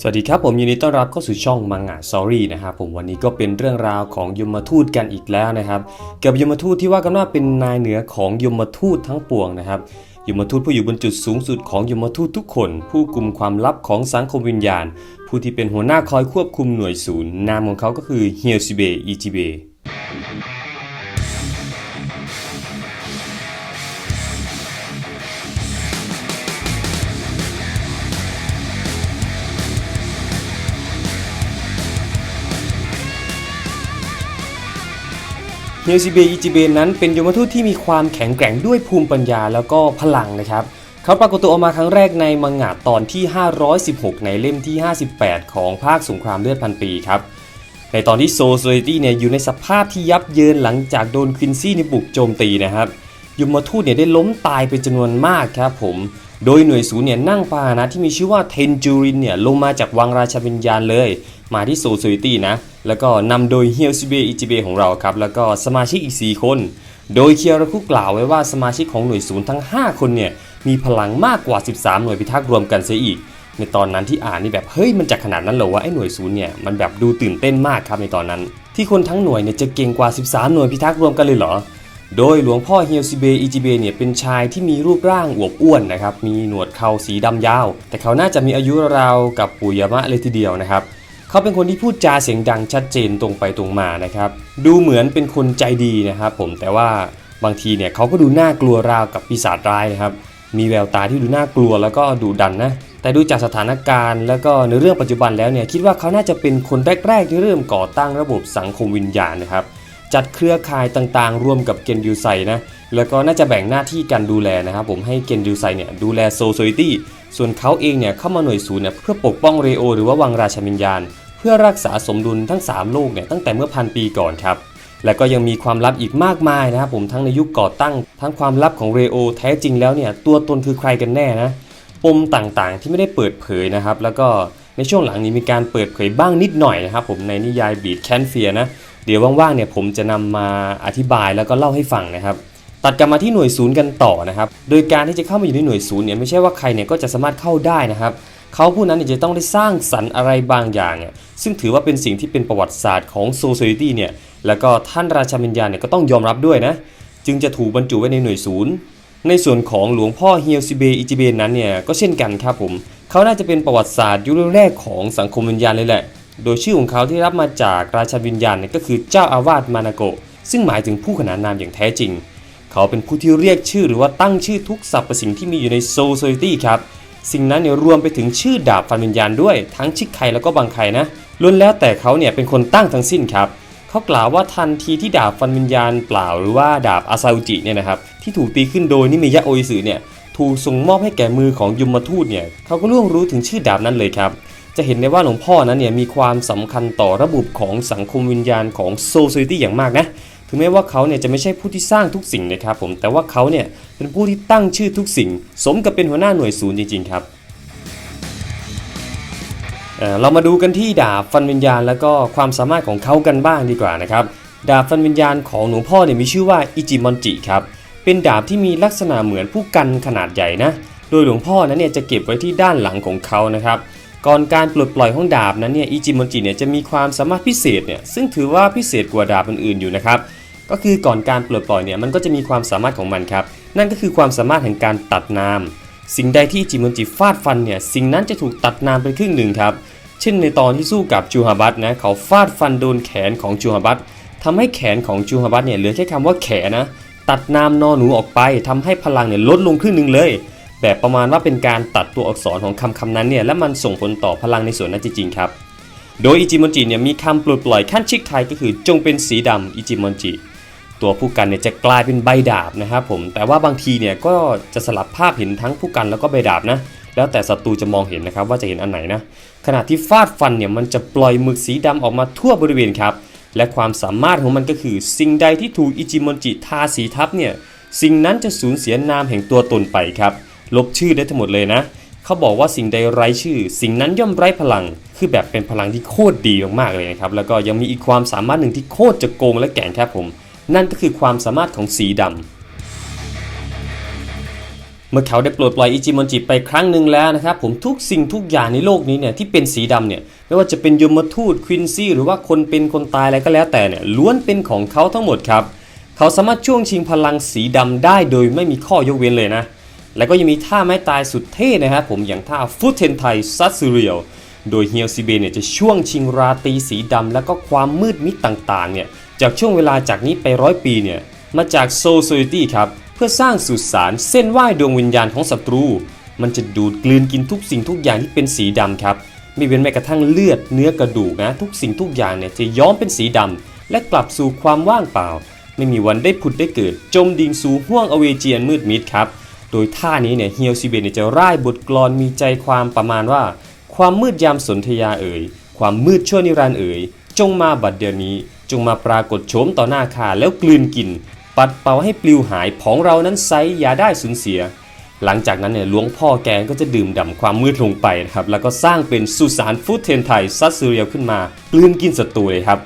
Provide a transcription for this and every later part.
สวัสดีครับผมยินดีต้อนรับเข้าสู่ช่องมังงะซอรี่นะครับผมวันนี้ก็เป็นเรื่องราวของยมทูตกันอีกแล้วนะครับเกี่ยวกับยมทูตที่ว่ากันว่าเป็นนายเหนือของยมทูตทั้งปวงนะครับยมทูตผู้อยู่บนจุดสูงสุดของยมทูตทุกคน ผู้กลุ่มความลับของสังคมวิญญาณ ผู้ที่เป็นหัวหน้าคอยควบคุมหน่วยศูนย์นามของเขาก็คือเฮียซิเบอิจิเบ เฮียวซิเบอิจิเบนั้นเป็นยมทูตที่มีความแข็งแกร่งด้วยภูมิปัญญาแล้วก็พลังนะครับเขาปรากฏตัวออกมาครั้งแรกในมังงะตอนที่ 516 ในเล่มที่ 58 ของภาคสงครามเลือดพันปีครับ ในตอนที่โซโซเ i ตี้เนี่ยอยู่ในสภาพที่ยับเยินหลังจากโดนควินซี่ในบุกโจมตีนะครับยมทูตเนี่ยได้ล้มตายเป็นจำนวนมากครับผม โดยหน่วยศูนย์เนี่ยนั่งพาหนะที่มีชื่อว่าเทนจูรินเนี่ยลงมาจากวังราชวิญญาณเลย มาที่โซโซ i ตี้นะ แล้วก็นำโดยเฮียวซิเบอิจิเบของเราครับ แล้วก็สมาชิกอีก 4 คน โดยเคียราคุกล่าวไว้ว่าสมาชิกของหน่วยศูนย์ทั้ง 5 คนเนี่ย มีพลังมากกว่า 13 หน่วยพิทักษ์รวมกันเสียอีก ในตอนนั้นที่อ่านนี่แบบ เฮ้ย มันจะขนาดนั้นเหรอวะไอ้หน่วยศูนย์เนี่ย มันแบบดูตื่นเต้นมากครับในตอนนั้น ที่คนทั้งหน่วยเนี่ยจะเก่งกว่า 13 หน่วยพิทักษ์รวมกันเลยเหรอ โดยหลวงพ่อเฮียวซิเบอิจิเบเนี่ยเป็นชายที่มีรูปร่างอวบอ้วนนะครับ มีหนวดเขาสีดำยาว แต่เขาน่าจะมีอายุราวกับปุยามะเลยทีเดียวนะครับ เขาเป็นคนที่พูดจาเสียงดังชัดเจนตรงไปตรงมานะครับ ดูเหมือนเป็นคนใจดีนะครับผมแต่ว่าบางทีเนี่ยเขาก็ดูน่ากลัวราวกับปีศาจร้ายนะครับ มีแววตาที่ดูน่ากลัวแล้วก็ดุดันนะ แต่ดูจากสถานการณ์แล้วก็ในเรื่องปัจจุบันแล้วเนี่ยคิดว่าเขาน่าจะเป็นคนแรกๆที่เริ่มก่อตั้งระบบสังคมวิญญาณนะครับ จัดเครือข่ายต่างๆ ร่วมกับเกนยูไซนะ แล้วก็น่าจะแบ่งหน้าที่กันดูแลนะครับ ผมให้เกนยูไซเนี่ยดูแลโซโซ i ตี้ส่วนเขาเองเนี่ยเข้ามาหน่วยศูนย์เนี่ยเพื่อปกป้องเรโอ หรือว่าวังราชวิญญาณ พื่อรักษาสมดุลทั้ง3โลกเนี่ยตั้งแต่เมื่อพันปีก่อนครับ และก็ยังมีความลับอีกมากมายนะครับผมทั้งในยุคก่อตั้ง ทั้งความลับของเรโอแท้จริงแล้วเนี่ยตัวตนคือใครกันแน่นะปมต่างๆที่ไม่ได้เปิดเผยนะครับ แล้วก็ในช่วงหลังนี้มีการเปิดเผยบ้างนิดหน่อยนะครับผมในนิยายบีดแคนเฟียนะเดี๋ยวว่างๆเนี่ยผมจะนำมาอธิบายแล้วก็เล่าให้ฟังนะครับ ตัดกลับมาที่หน่วยศูนย์กันต่อนะครับ โดยการที่จะเข้ามาอยู่ในหน่วยศูนย์เนี่ยไม่ใช่ว่าใครเนี่ยก็จะสามารถเข้าได้นะครับ เขาผู้นั้นจะต้องได้สร้างสรรค์อะไรบางอย่างเนี่ยซึ่งถือว่าเป็นสิ่งที่เป็นประวัติศาสตร์ของโซเซ i ตี้เนี่ยแล้วก็ท่านราชาวิญญาเนี่ยก็ต้องยอมรับด้วยนะ จึงจะถูกบรรจุไว้ในหน่วยศูนย์ ในส่วนของหลวงพ่อเฮียวซิเบอิจิเบนนั้นเนี่ยก็เช่นกันครับผมเขาน่าจะเป็นประวัติศาสตร์ยุคแรกของสังคมวิญญาณเลยแหละ โดยชื่อของเขาที่รับมาจากราชาวิญญาณเนี่ยก็คือเจ้าอาวาสมานาโกซึ่งหมายถึงผู้ขนานนามอย่างแท้จริง เขาเป็นผู้ที่เรียกชื่อหรือว่าตั้งชื่อทุกสรรพสิ่งที่มีอยู่ในโซซ i ตี้ครับ สิ่งนั้นเนี่ยรวมไปถึงชื่อดาบฟันวิญญาณด้วยทั้งชิคไคแล้วก็บังไคนะล้วนแล้วแต่เขาเนี่ยเป็นคนตั้งทั้งสิ้นครับเขากล่าวว่าทันทีที่ดาบฟันวิญญาณเปล่าหรือว่าดาบอาซาอุจิเนี่ยนะครับที่ถูกตีขึ้นโดยนิเมยะโออิสึเนี่ยถูกส่งมอบให้แก่มือของยมทูตเนี่ยเขาก็ล่วงรู้ถึงชื่อดาบนั้นเลยครับ จะเห็นได้ว่าหลวงพ่อนั้นเนี่ยมีความสำคัญต่อระบบของสังคมวิญญาณของโซซ i ตี้อย่างมากนะ ถึงแม้ว่าเขาเนี่ยจะไม่ใช่ผู้ที่สร้างทุกสิ่งนะครับผม แต่ว่าเขาเนี่ยเป็นผู้ที่ตั้งชื่อทุกสิ่ง สมกับเป็นหัวหน้าหน่วยศูนย์จริง ๆ ครับเเรามาดูกันที่ดาบฟันวิญญาณ แล้วก็ความสามารถของเขากันบ้างดีกว่านะครับ ดาบฟันวิญญาณของหลวงพ่อเนี่ยมีชื่อว่าอิจิมอนจิครับ เป็นดาบที่มีลักษณะเหมือนผู้กันขนาดใหญ่นะ โดยหลวงพ่อนั้นเนี่ยจะเก็บไว้ที่ด้านหลังของเขานะครับ ก่อนการปลดปล่อยของดาบนั้นเนี่ยอิจิมอนจิเนี่ยจะมีความสามารถพิเศษเนี่ยซึ่งถือว่าพิเศษกว่าดาบอื่นๆอยู่นะครับ ก็คือก่อนการปลดปล่อยเนี่ยมันก็จะมีความสามารถของมันครับ นั่นก็คือความสามารถแห่งการตัดน้ำสิ่งใดที่อิจิมอนจิฟาดฟันเนี่ยสิ่งนั้นจะถูกตัดน้ำเป็นครึ่งหนึ่งครับเช่นในตอนที่สู้กับจูฮาบัตนะเขาฟาดฟันโดนแขนของจูฮาบัตทำให้แขนของจูฮาบัตเนี่ยเหลือแค่คำว่าแขนนะตัดนามนอหนูออกไปทำให้พลังเนี่ยลดลงครึ่งหนึ่งเลย แบบประมาณว่าเป็นการตัดตัวอักษรของคำคำนั้นเนี่ยและมันส่งผลต่อพลังในส่วนนั้นจริงๆครับโดยอิจิมอนจิเนี่ยมีคำปลดปล่อยขั้นชิกไทยก็คือจงเป็นสีดำอิจิมอนจิ ตัวผู้กันเนี่ยจะกลายเป็นใบดาบนะครับผมแต่ว่าบางทีเนี่ยก็จะสลับภาพเห็นทั้งผู้กันแล้วก็ใบดาบนะแล้วแต่ศัตรูจะมองเห็นนะครับว่าจะเห็นอันไหนนะขณะที่ฟาดฟันเนี่ยมันจะปล่อยหมึกสีดำออกมาทั่วบริเวณครับและความสามารถของมันก็คือสิ่งใดที่ถูกอิจิมอนจิทาสีทับเนี่ยสิ่งนั้นจะสูญเสียนามแห่งตัวตนไปครับลบชื่อได้ทั้งหมดเลยนะเขาบอกว่าสิ่งใดไร้ชื่อ สิ่งนั้นย่อมไร้พลัง คือแบบเป็นพลังที่โคตรดีมากๆเลยนะครับแล้วก็ยังมีอีกความสามารถหนึ่งที่โคตรจะโกงและแก่งครับผม นั่นก็คือความสามารถของสีดำเมื่อเขาได้ปลดปล่อยอิจิมอนจิไปครั้งหนึ่งแล้วนะครับผมทุกสิ่งทุกอย่างในโลกนี้เนี่ยที่เป็นสีดำเนี่ยไม่ว่าจะเป็นยมทูตควินซี่หรือว่าคนเป็นคนตายอะไรก็แล้วแต่เนี่ยล้วนเป็นของเขาทั้งหมดครับเขาสามารถช่วงชิงพลังสีดำได้โดยไม่มีข้อยกเว้นเลยนะ แล้วก็ยังมีท่าไม้ตายสุดเท่นะครับผมอย่างท่าฟุตเทนไทซัตซูเรียล โดยเฮียวซิเบเนี่ยจะช่วงชิงราตรีสีดำแล้วก็ความมืดมิดต่างๆเนี่ยจากช่วงเวลาจากนี้ไปร้อยปีเนี่ยมาจากโซโซยตี้ครับเพื่อสร้างสุสานเส้นไหว้ดวงวิญญาณของศัตรู มันจะดูดกลืนกินทุกสิ่งทุกอย่างที่เป็นสีดำครับไม่เว้นแม้กระทั่งเลือดเนื้อกระดูกนะทุกสิ่งทุกอย่างเนี่ยจะย้อมเป็นสีดำและกลับสู่ความว่างเปล่า ไม่มีวันได้ผุดได้เกิด จมดิ่งสู่ห้วงอเวจีอันมืดมิดครับโดยท่านี้เนี่ยเฮียวซิเบนจะร่ายบทกลอนมีใจความประมาณว่า ความมืดยามสนธยาเอ่ยความมืดชั่วนิรันดร์เอ่ยจงมาบัดเดี๋ยวนี้ จงมาปรากฏโฉมต่อหน้าข้าแล้วกลืนกิน ปัดเป่าให้ปลิวหายของเรานั้นไซอย่าได้สูญเสีย หลังจากนั้นเนี่ยหลวงพ่อแกก็จะดื่มด่ำความมืดลงไปนะครับ แล้วก็สร้างเป็นสุสานฟุตเทนไทยซัตซูเรียลขึ้นมา กลืนกินศัตรูเลยครับ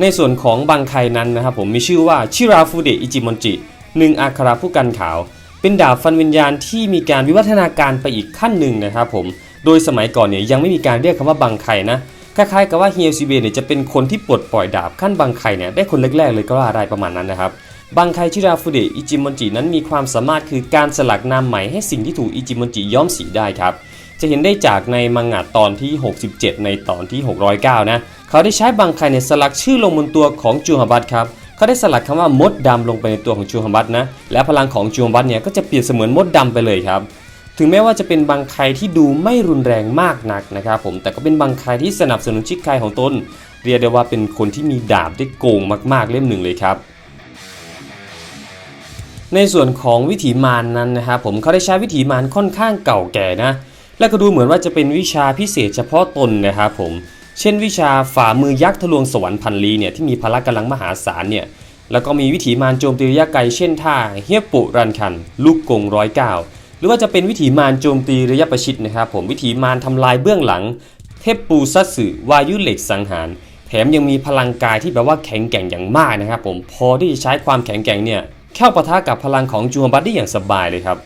ในส่วนของบังไคนั้นนะครับผมมีชื่อว่าชิราฟูเดอิจิมอนจิหนึ่งอัคราผู้กันขาว เป็นดาบฟันวิญญาณที่มีการวิวัฒนาการไปอีกขั้นหนึ่งนะครับผม โดยสมัยก่อนเนี่ยยังไม่มีการเรียกคำว่าบังไคนะคล้ายๆกับว่าเฮียซิเบเนี่ยจะเป็นคนที่ปลดปล่อยดาบขั้นบังไคเนี่ยได้คนแรกๆเลยก็ว่าได้ประมาณนั้นนะครับบังไคชิราฟูเดอิจิมอนจินั้นมีความสามารถคือการสลักนามใหม่ให้สิ่งที่ถูกอิจิมอนจิย้อมสีได้ครับ จะเห็นได้จากในมังงะตอนที่ 67 ในตอนที่ 609 นะ เขาได้ใช้บังไคเนี่ยสลักชื่อลงบนตัวของจูฮาบัตครับ เขาได้สลักคำว่ามดดำลงไปในตัวของจูฮาบัตนะ และพลังของจูฮาบัตเนี่ยก็จะเปรียบเสมือนมดดำไปเลยครับ ถึงแม้ว่าจะเป็นบังไครที่ดูไม่รุนแรงมากนักนะครับผมแต่ก็เป็นบังไครที่สนับสนุนชิคไคของตนเรียกได้ว่าเป็นคนที่มีดาบได้โกงมาก ๆเล่มหนึ่งเลยครับ ในส่วนของวิถีมารนนั้นนะครับผมเขาได้ใช้วิถีมารค่อนข้างเก่าแก่นะ และก็ดูเหมือนว่าจะเป็นวิชาพิเศษเฉพาะตนนะครับผมเช่น วิชาฝ่ามือยักษ์ทะลวงสวรรค์พันลีเนี่ยที่มีพละกำลังมหาศาลเนี่ยแล้วก็มีวิถีมารโจมตีระยะไกลเช่นท่าเฮียปุรันคัน ลูกกงร้อยเก้า หรือว่าจะเป็นวิถีมารโจมตีระยะประชิดนะครับผมวิถีมารทำลายเบื้องหลัง เทพปูซัตสึวายุเหล็กสังหาร แถมยังมีพลังกายที่แบบว่าแข็งแกร่งอย่างมากนะครับผมพอที่จะใช้ความแข็งแกร่งเนี่ยเข้าปะทะกับพลังของจูฮาบัตได้อย่างสบายเลยครับ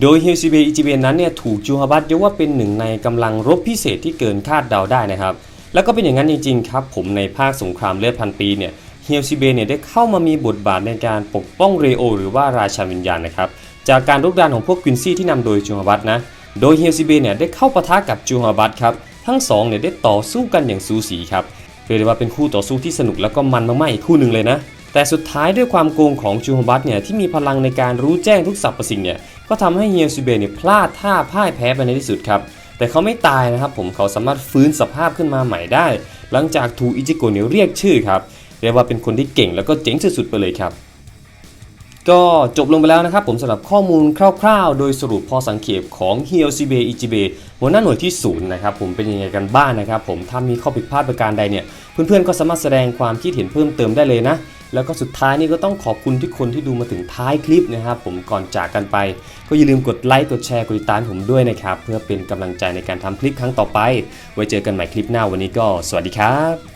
โดยฮียวซิเบอิจิเบนนั้นเนี่ยถูกจูฮาบัตยกว่าเป็นหนึ่งในกำลังรบพิเศษที่เกินคาดเดาได้นะครับแล้วก็เป็นอย่างนั้นจริงๆครับผมในภาคสงครามเลือดพันปีเนี่ยเฮียวซิเบเนี่ยได้เข้ามามีบทบาทในการปกป้องเรโอ หรือว่าราชาวิญญาณนะครับ จากการรุกรานของพวกกินซี่ที่นำโดยจูฮาบัตนะ โดยเฮียซิเบเนี่ยได้เข้าปะทะกับจูฮาบัตครับ ทั้งสองเนี่ยได้ต่อสู้กันอย่างสูสีครับเรียกได้ว่าเป็นคู่ต่อสู้ที่สนุกแล้วก็มันมากๆอีกคู่หนึ่งเลยนะ แต่สุดท้ายด้วยความโกงของจูฮาบัตเนี่ยที่มีพลังในการรู้แจ้งทุกสรรพสิ่งเนี่ย ก็ทำให้เฮียซิเบเนี่ยพลาดท่าพ่ายแพ้ไปในที่สุดครับ แต่เขาไม่ตายนะครับผมเขาสามารถฟื้นสภาพขึ้นมาใหม่ได้ หลังจากถูกอิจิโกะเนี่ยเรียกชื่อครับ เรียกว่าเป็นคนที่เก่งแล้วก็เจ๋งสุดๆไปเลยครับ ก็จบลงไปแล้วนะครับผมสำหรับข้อมูลคร่าวๆ โดยสรุปพอสังเขปของเฮียซิเบอิจิเบหัวหน้าหน่วยที่ศูนย์นะครับผมเป็นยังไงกันบ้างนะครับผมถ้ามีข้อผิดพลาดประการใดเนี่ยเพื่อนๆก็สามารถแสดงความคิดเห็นเพิ่มเติมได้เลยนะ แล้วก็สุดท้ายนี่ก็ต้องขอบคุณทุกคนที่ดูมาถึงท้ายคลิปนะครับผมก่อนจากกันไป ก็อย่าลืมกดไลค์กดแชร์กดติดตามผมด้วยนะครับเพื่อเป็นกำลังใจในการทำคลิปครั้งต่อไป ไว้เจอกันใหม่คลิปหน้าวันนี้ก็ สวัสดีครับ